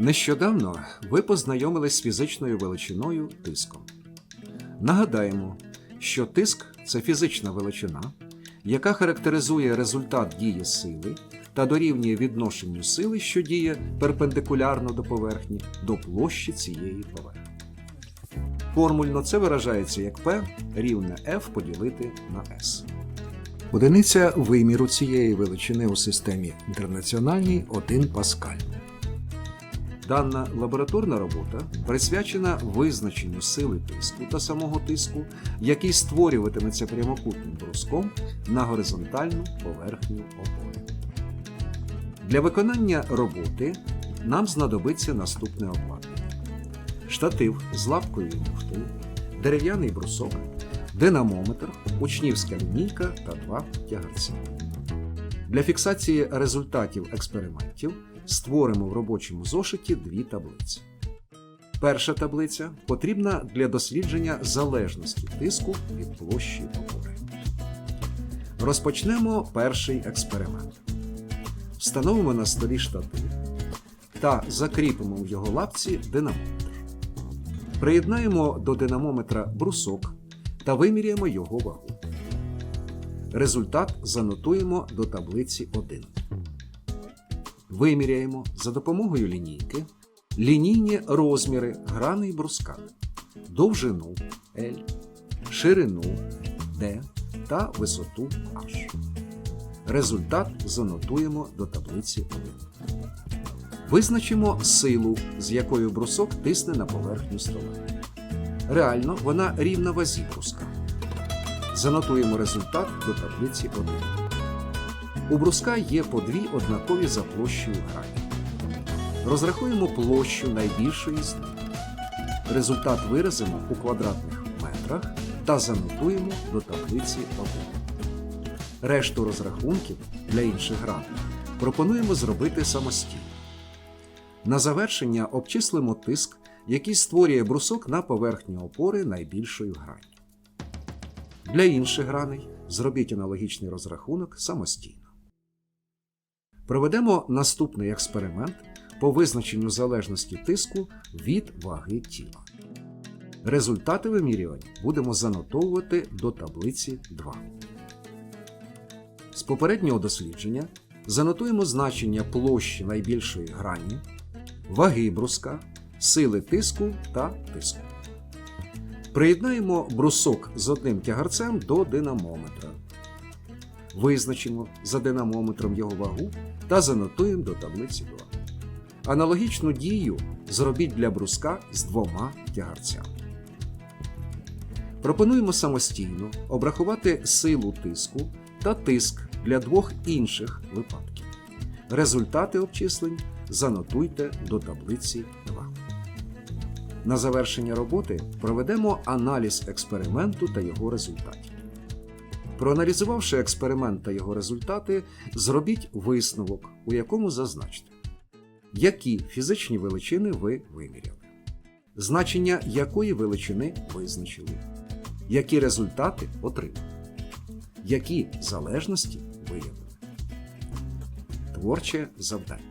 Нещодавно ви познайомились з фізичною величиною тиском. Нагадаємо, що тиск це фізична величина, яка характеризує результат дії сили та дорівнює відношенню сили, що діє перпендикулярно до поверхні, до площі цієї поверхні. Формульно це виражається як P рівне F поділити на S. Одиниця виміру цієї величини у системі інтернаціональній 1 паскаль. Дана лабораторна робота присвячена визначенню сили тиску та самого тиску, який створюватиметься прямокутним бруском на горизонтальну поверхню опори. Для виконання роботи нам знадобиться наступне обладнання: штатив з лапкою і муфтою, дерев'яний брусок, динамометр, учнівська лінійка та два тягарці. Для фіксації результатів експериментів створимо в робочому зошиті дві таблиці. Перша таблиця потрібна для дослідження залежності тиску від площі опори. Розпочнемо перший експеримент. Встановимо на столі штатив та закріпимо в його лапці динамометр. Приєднаємо до динамометра брусок та виміряємо його вагу. Результат занотуємо до таблиці 1. Виміряємо за допомогою лінійки лінійні розміри граней бруска, довжину L, ширину D та висоту H. Результат занотуємо до таблиці 1. Визначимо силу, з якою брусок тисне на поверхню стола. Реально вона рівна вазі бруска. Занотуємо результат до таблиці 1. У бруска є по дві однакові за площею грані. Розрахуємо площу найбільшої з них. Результат виразимо у квадратних метрах та занотуємо до таблиці 1. Решту розрахунків для інших граней пропонуємо зробити самостійно. На завершення обчислимо тиск, який створює брусок на поверхні опори найбільшою грані. Для інших граней зробіть аналогічний розрахунок самостійно. Проведемо наступний експеримент по визначенню залежності тиску від ваги тіла. Результати вимірювань будемо занотовувати до таблиці 2. З попереднього дослідження занотуємо значення площі найбільшої грані, ваги бруска, сили тиску та тиску. Приєднаємо брусок з одним тягарцем до динамометра. Визначимо за динамометром його вагу та занотуємо до таблиці 2. Аналогічну дію зробіть для бруска з двома тягарцями. Пропонуємо самостійно обрахувати силу тиску та тиск для двох інших випадків. Результати обчислень занотуйте до таблиці 2. На завершення роботи проведемо аналіз експерименту та його результатів. Проаналізувавши експеримент та його результати, зробіть висновок, у якому зазначте, які фізичні величини ви виміряли, значення якої величини визначили, які результати отримали, які залежності виявили. Творче завдання.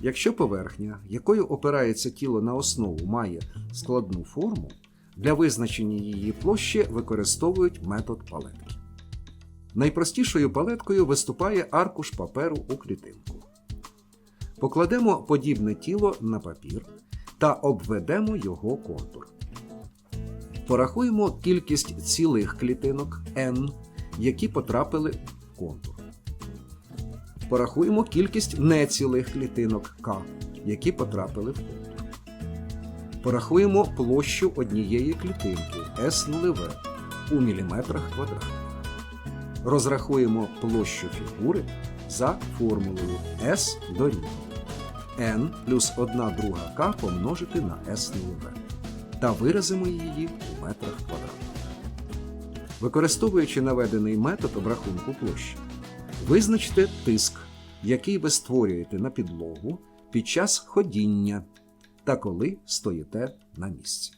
Якщо поверхня, якою опирається тіло на основу, має складну форму, для визначення її площі використовують метод палетки. Найпростішою палеткою виступає аркуш паперу у клітинку. Покладемо подібне тіло на папір та обведемо його контур. Порахуємо кількість цілих клітинок n, які потрапили в контур. Порахуємо кількість нецілих клітинок К, які потрапили в контур. Порахуємо площу однієї клітинки S0V у міліметрах квадратних. Розрахуємо площу фігури за формулою S дорівнює n плюс 1 друга К помножити на S0V та виразимо її у метрах квадратних. Використовуючи наведений метод обрахунку площі, визначте тиск, який ви створюєте на підлогу під час ходіння та коли стоїте на місці.